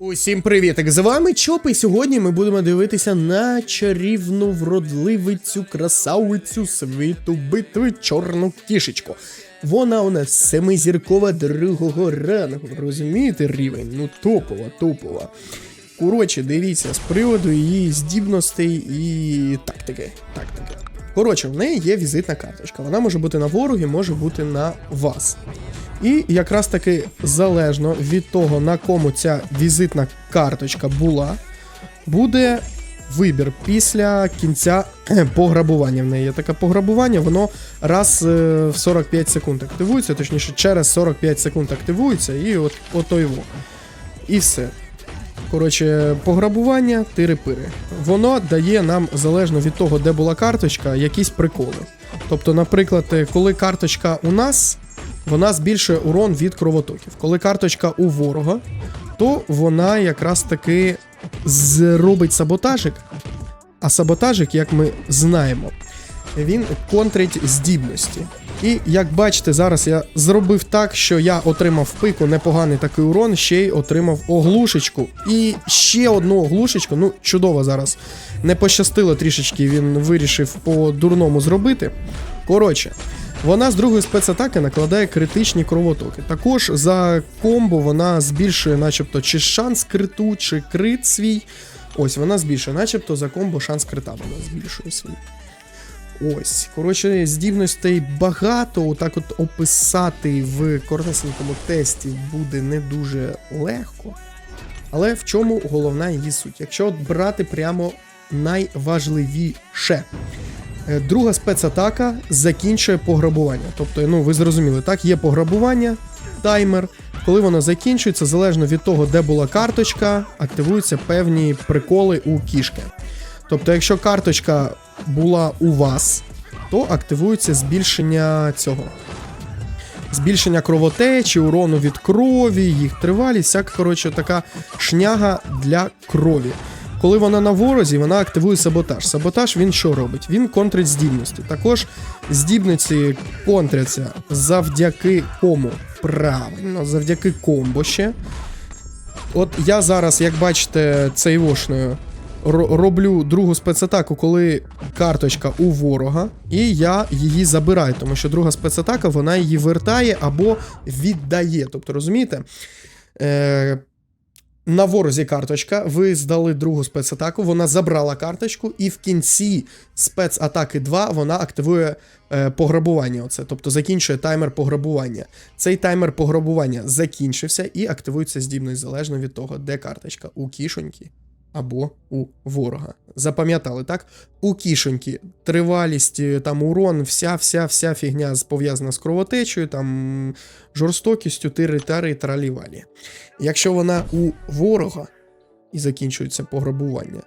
Усім привітик! З вами Чоп, і сьогодні ми будемо дивитися на чарівну вродливицю, красавицю світу битви чорну кішечку. Вона у нас семизіркова другого рангу. Розумієте рівень? Ну топова, топова. Коротше, дивіться, з приводу її здібностей і тактики. тактики. Коротше, в неї є візитна карточка. Вона може бути на ворогі, може бути на вас. І якраз таки залежно від того, на кому ця візитна карточка була, буде вибір після кінця пограбування. В неї є таке пограбування, воно раз е, в 45 секунд активується, точніше, через 45 секунд активується, і от ото його. І все. Коротше, пограбування, тири-пири. Воно дає нам, залежно від того, де була карточка, якісь приколи. Тобто, наприклад, е, коли карточка у нас, вона збільшує урон від кровотоків. Коли карточка у ворога, то вона якраз таки зробить саботажик. А саботажик, як ми знаємо, він контрить здібності. І як бачите, зараз я зробив так, що я отримав пику непоганий такий урон, ще й отримав оглушечку. І ще одну оглушечку. Ну, чудово зараз. Не пощастило трішечки, він вирішив по-дурному зробити. Коротше, вона з другої спецатаки накладає критичні кровотоки. Також за комбо вона збільшує, начебто, чи шанс криту, чи крит свій. Ось вона збільшує, начебто за комбо шанс крита вона збільшує свій. Ось, коротше, здібностей багато. Отак от описати в коротесенькому тесті буде не дуже легко. Але в чому головна її суть? Якщо брати прямо найважливіше. Е, Друга спецатака закінчує пограбування. Тобто, ну ви зрозуміли, так, є пограбування, таймер. Коли воно закінчується, залежно від того, де була карточка, активуються певні приколи у кішки. Тобто, якщо карточка була у вас, то активується збільшення цього. Збільшення кровотечі, урону від крові, їх тривалість, всяка, коротше, така шняга для крові. Коли вона на ворозі, вона активує саботаж. Саботаж він що робить? Він контрить здібності. Також здібниці контряться завдяки кому? Правильно, завдяки комбо ще. От я зараз, як бачите, цейвошною ро- роблю другу спецатаку, коли карточка у ворога, і я її забираю, тому що друга спецатака вона її вертає або віддає. Тобто, розумієте? Е, на ворозі карточка, ви здали другу спецатаку, вона забрала карточку, і в кінці спецатаки 2 вона активує е, пограбування. Оце, тобто закінчує таймер пограбування. Цей таймер пограбування закінчився і активується здібність залежно від того, де карточка у кішоньки або у ворога. Запам'ятали, так? У кішоньки тривалість, е, там урон, вся, вся, вся фігня пов'язана з кровотечею, там жорстокістю, тири-тари, тралівалі. Якщо вона у ворога і закінчується пограбування,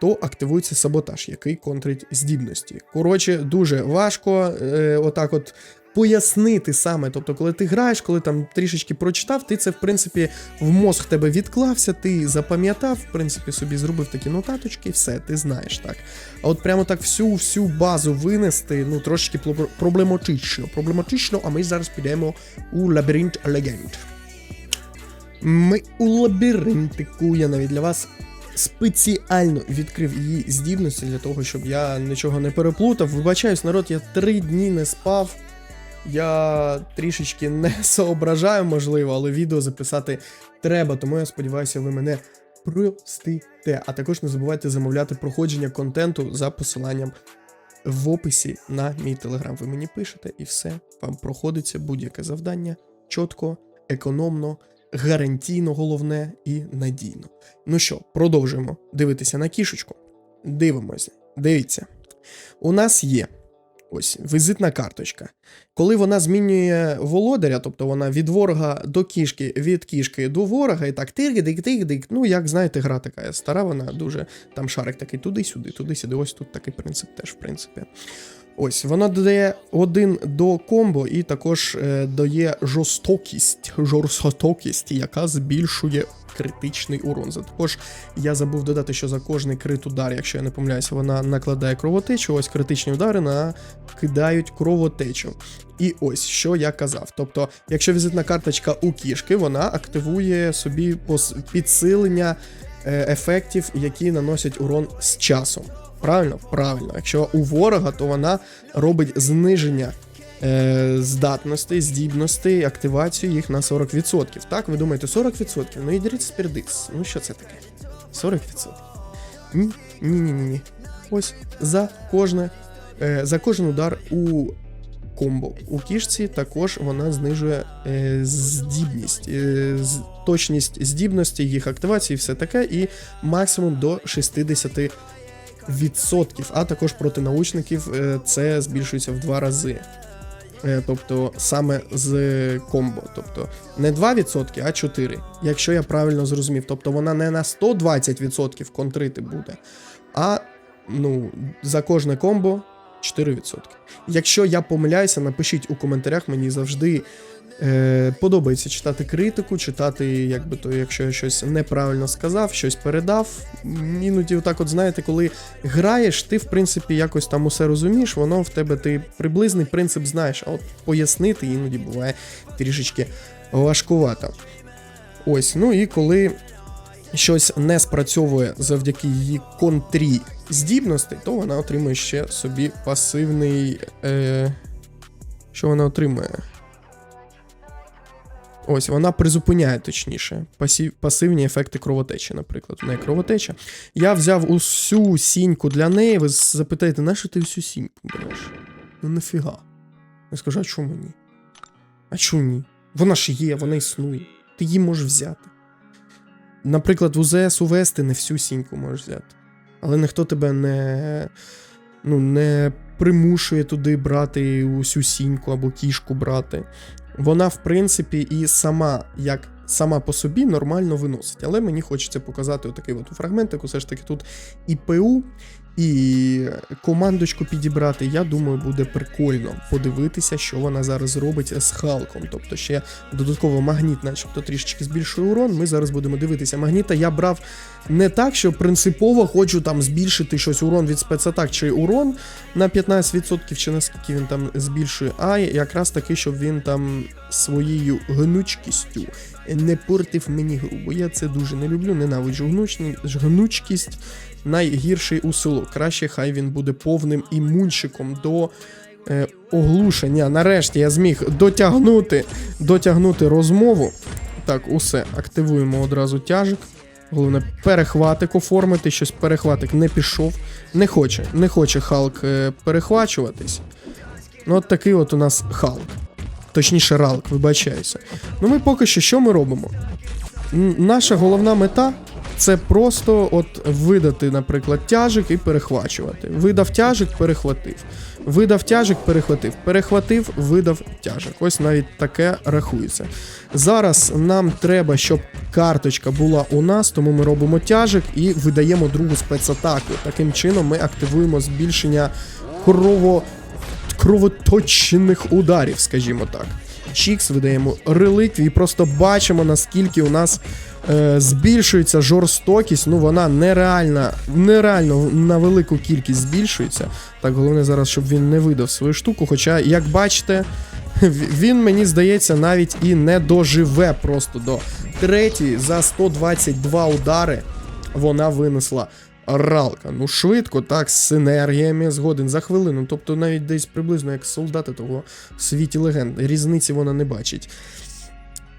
то активується саботаж, який контрить здібності. Коротше, дуже важко е, отак от пояснити саме. Тобто, коли ти граєш, коли там трішечки прочитав, ти це в принципі в мозг тебе відклався, ти запам'ятав, в принципі, собі зробив такі нотаточки, все, ти знаєш так. А от прямо так всю всю базу винести, ну трошечки проблематично. Проблематично, а ми зараз підемо у лабіринт легенд. Ми у лабіринтику. Я навіть для вас спеціально відкрив її здібності для того, щоб я нічого не переплутав. Вибачаюсь, народ, я три дні не спав. Я трішечки не соображаю, можливо, але відео записати треба, тому я сподіваюся, ви мене простите. А також не забувайте замовляти проходження контенту за посиланням в описі на мій телеграм. Ви мені пишете і все, вам проходиться будь-яке завдання чітко, економно, гарантійно головне і надійно. Ну що, продовжуємо дивитися на кішечку. Дивимося. Дивіться. У нас є ось візитна карточка. Коли вона змінює володаря, тобто вона від ворога до кішки, від кішки до ворога, і так тик-дик-тик-дик. Ну, як знаєте, гра така стара, вона дуже там шарик такий туди-сюди, туди-сюди. Ось тут такий принцип теж, в принципі. Ось, вона додає один до комбо і також е, дає жорстокість, жорстокість, яка збільшує критичний урон. За також я забув додати, що за кожний крит удар, якщо я не помиляюся, вона накладає кровотечу. Ось критичні удари накидають кровотечу. І ось що я казав. Тобто, якщо візитна карточка у кішки, вона активує собі підсилення е, ефектів, які наносять урон з часом. Правильно? Правильно. Якщо у ворога, то вона робить зниження е, здатностей, здібностей, активацію їх на 40%. Так, ви думаєте, 40%? Ну і ідріть спірдикс. Ну що це таке? 40%. Ні, ні, ні, ні. Ось за кожне, е, за кожен удар у комбо. У кішці також вона знижує е, здібність, е, з, точність здібності, їх активації, все таке, і максимум до 60%. Відсотків, а також проти научників е, це збільшується в два рази. Е, Тобто саме з комбо. Тобто не 2%, а 4. Якщо я правильно зрозумів. Тобто вона не на 120% контрити буде, а ну, за кожне комбо 4%. Якщо я помиляюся, напишіть у коментарях, мені завжди е, подобається читати критику, читати, якби то, якщо я щось неправильно сказав, щось передав. Іноді, отак, от знаєте, коли граєш, ти в принципі якось там усе розумієш, воно в тебе ти приблизний принцип знаєш, а от пояснити іноді буває трішечки важкувато. Ось, ну і коли щось не спрацьовує завдяки її контрі здібностей, то вона отримує ще собі пасивний. Е... Що вона отримує? Ось, вона призупиняє точніше пасів, пасивні ефекти кровотечі, наприклад. У неї кровотеча. Я взяв усю сіньку для неї. Ви запитаєте, на що ти всю сіньку береш? Ну нафіга. Я скажу, а чому ні? А чому ні? Вона ж є, вона існує. Ти її можеш взяти. Наприклад, в УЗС УВС ти не всю сіньку можеш взяти. Але ніхто тебе не, ну, не примушує туди брати усю сіньку або кішку брати. Вона, в принципі, і сама, як сама по собі, нормально виносить. Але мені хочеться показати отакий от фрагментик. Усе ж таки тут і ПУ, і командочку підібрати. Я думаю, буде прикольно подивитися, що вона зараз робить з Халком. Тобто ще додатково магніт, начебто трішечки збільшує урон. Ми зараз будемо дивитися. Магніта я брав не так, що принципово хочу там збільшити щось урон від спецатак чи урон на 15% чи наскільки він там збільшує, а якраз таки, щоб він там своєю гнучкістю не портив мені гру. Бо я це дуже не люблю, ненавиджу гнучні, гнучкість найгірший у село. Краще хай він буде повним імунщиком до е, оглушення. Нарешті я зміг дотягнути, дотягнути розмову. Так, усе, активуємо одразу тяжик. Головне, перехватик оформити, щось перехватик не пішов. Не хоче, не хоче Халк е, перехвачуватись. Ну, от такий от у нас Халк. Точніше, Ралк, вибачаюся. Ну, ми поки що що ми робимо? Наша головна мета це просто от видати, наприклад, тяжик і перехвачувати. Видав тяжик, перехватив. Видав тяжик, перехватив. Перехватив, видав тяжик. Ось навіть таке рахується. Зараз нам треба, щоб карточка була у нас, тому ми робимо тяжик і видаємо другу спецатаку. Таким чином ми активуємо збільшення крово кровоточних ударів, скажімо так. Чікс видаємо реликвії, і просто бачимо, наскільки у нас е, збільшується жорстокість. Ну, вона нереальна, нереально на велику кількість збільшується. Так, головне зараз, щоб він не видав свою штуку. Хоча, як бачите, він, мені здається, навіть і не доживе просто до третьої за 122 удари вона винесла Ралка. Ну, швидко, так, з синергіями згоден за хвилину. Тобто навіть десь приблизно як солдати того в світі легенд. Різниці вона не бачить.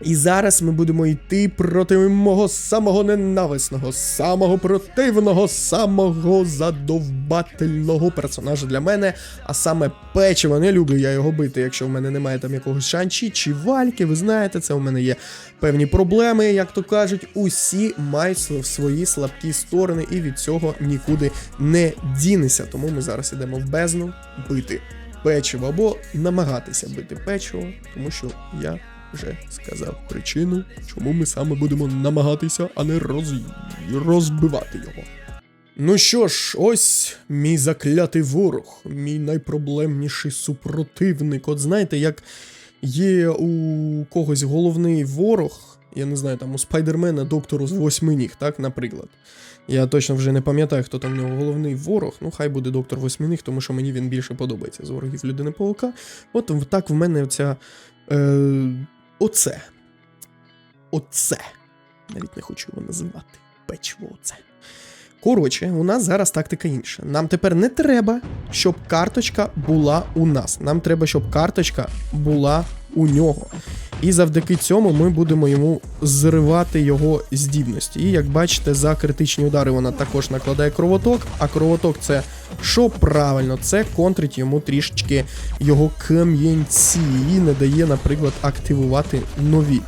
І зараз ми будемо йти проти мого самого ненависного, самого противного, самого задовбательного персонажа для мене, а саме печиво. Не люблю я його бити, якщо в мене немає там якогось шанчі чи вальки. Ви знаєте, це у мене є певні проблеми, як то кажуть. Усі мають св- свої слабкі сторони, і від цього нікуди не дінеся. Тому ми зараз ідемо в бездну бити печиво або намагатися бити печиво, тому що я вже сказав причину, чому ми саме будемо намагатися, а не роз... розбивати його. Ну що ж, ось мій заклятий ворог, мій найпроблемніший супротивник. От знаєте, як є у когось головний ворог, я не знаю, там у Спайдермена доктору з восьми ніг, так, наприклад. Я точно вже не пам'ятаю, хто там в нього головний ворог. Ну, хай буде доктор восьминіг, тому що мені він більше подобається з ворогів людини паука. От так в мене ця. Е, оце. Оце. Навіть не хочу його називати. Печиво оце. Коротше, у нас зараз тактика інша. Нам тепер не треба, щоб карточка була у нас. Нам треба, щоб карточка була у нього. І завдяки цьому ми будемо йому зривати його здібності. І як бачите, за критичні удари вона також накладає кровоток, а кровоток це що правильно, це контрить йому трішечки його кам'янці і не дає, наприклад, активувати нові.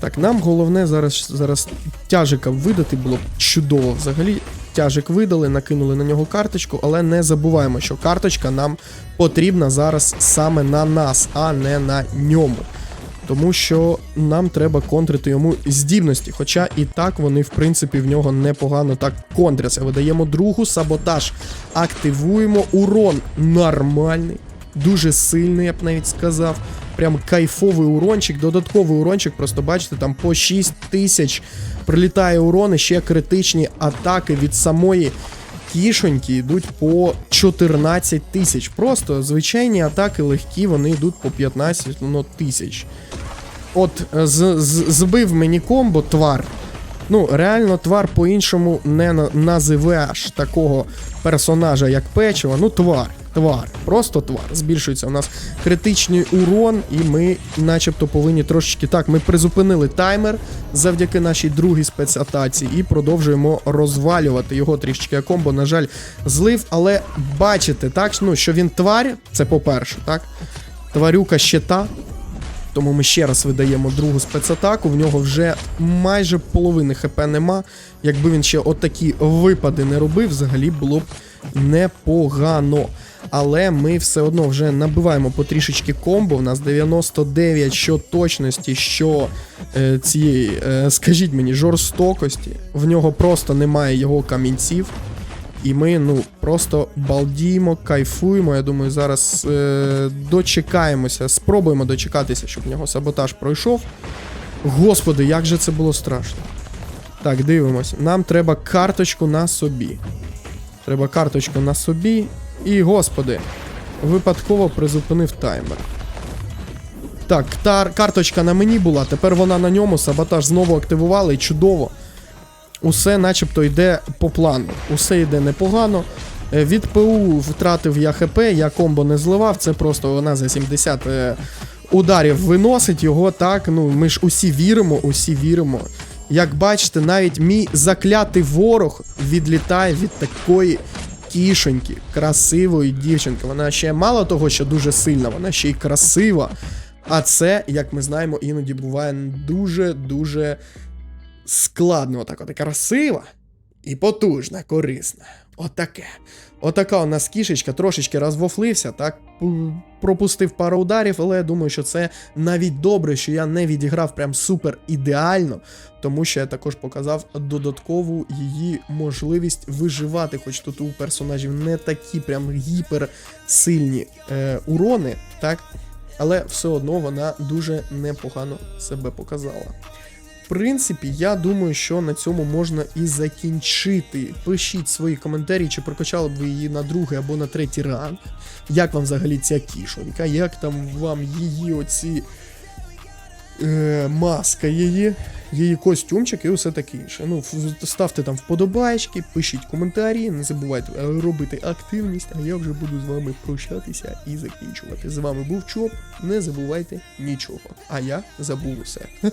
Так, нам головне зараз, зараз тяжика видати було б чудово взагалі. Тяжик видали, накинули на нього карточку, але не забуваємо, що карточка нам потрібна зараз саме на нас, а не на ньому. Тому що нам треба контрити йому здібності. Хоча і так вони, в принципі, в нього непогано так контряться. Видаємо другу саботаж. Активуємо урон нормальний, дуже сильний, я б навіть сказав. Прям кайфовий урончик, додатковий урончик, просто бачите, там по 6 тисяч прилітає урон, і ще критичні атаки від самої кішоньки йдуть по 14 тисяч. Просто звичайні атаки легкі, вони йдуть по 15 ну, тисяч. От е, з, з, збив мені комбо твар. Ну, реально, твар по-іншому не на- називаєш такого персонажа, як печиво. Ну, твар, твар, просто твар. Збільшується у нас критичний урон, і ми, начебто, повинні трошечки так. Ми призупинили таймер завдяки нашій другій спецатаці і продовжуємо розвалювати його трішечки. Комбо, на жаль, злив, але бачите, так, ну, що він тварь, це по-перше, так? Тварюка щита, тому ми ще раз видаємо другу спецатаку. В нього вже майже половини ХП нема. Якби він ще отакі випади не робив, взагалі було б непогано. Але ми все одно вже набиваємо потрішечки комбо. У нас 99 що точності, що е, цієї, е, скажіть мені, жорстокості. В нього просто немає його камінців. І ми ну просто балдіємо, кайфуємо. Я думаю, зараз е, дочекаємося, спробуємо дочекатися, щоб в нього саботаж пройшов. Господи, як же це було страшно. Так, дивимось. Нам треба карточку на собі. Треба карточку на собі. І, господи, випадково призупинив таймер. Так, та карточка на мені була, тепер вона на ньому, саботаж знову активували, і чудово. Усе начебто йде по плану. Усе йде непогано. Е, Від ПУ втратив я ХП, я комбо не зливав, це просто вона за 70 е, ударів виносить його так. Ну, ми ж усі віримо, усі віримо. Як бачите, навіть мій заклятий ворог відлітає від такої кішеньки, красивої дівчинки. Вона ще мало того, що дуже сильна, вона ще й красива. А це, як ми знаємо, іноді буває дуже-дуже складно, отак от красива і потужна, корисна. Отаке. Отака у нас кішечка трошечки розвофлився, так пропустив пару ударів, але я думаю, що це навіть добре, що я не відіграв прям супер ідеально, тому що я також показав додаткову її можливість виживати, хоч тут у персонажів не такі прям гіперсильні е, урони, так? Але все одно вона дуже непогано себе показала. Принципі, я думаю, що на цьому можна і закінчити. Пишіть свої коментарі, чи прокачали б ви її на другий або на третій ранг. Як вам взагалі ця кішонька? Як там вам її оці е, маска її, її костюмчик і усе таке інше. Ну, ставте там вподобайки, пишіть коментарі, не забувайте е, робити активність, а я вже буду з вами прощатися і закінчувати. З вами був Чоп, не забувайте нічого. А я забув усе.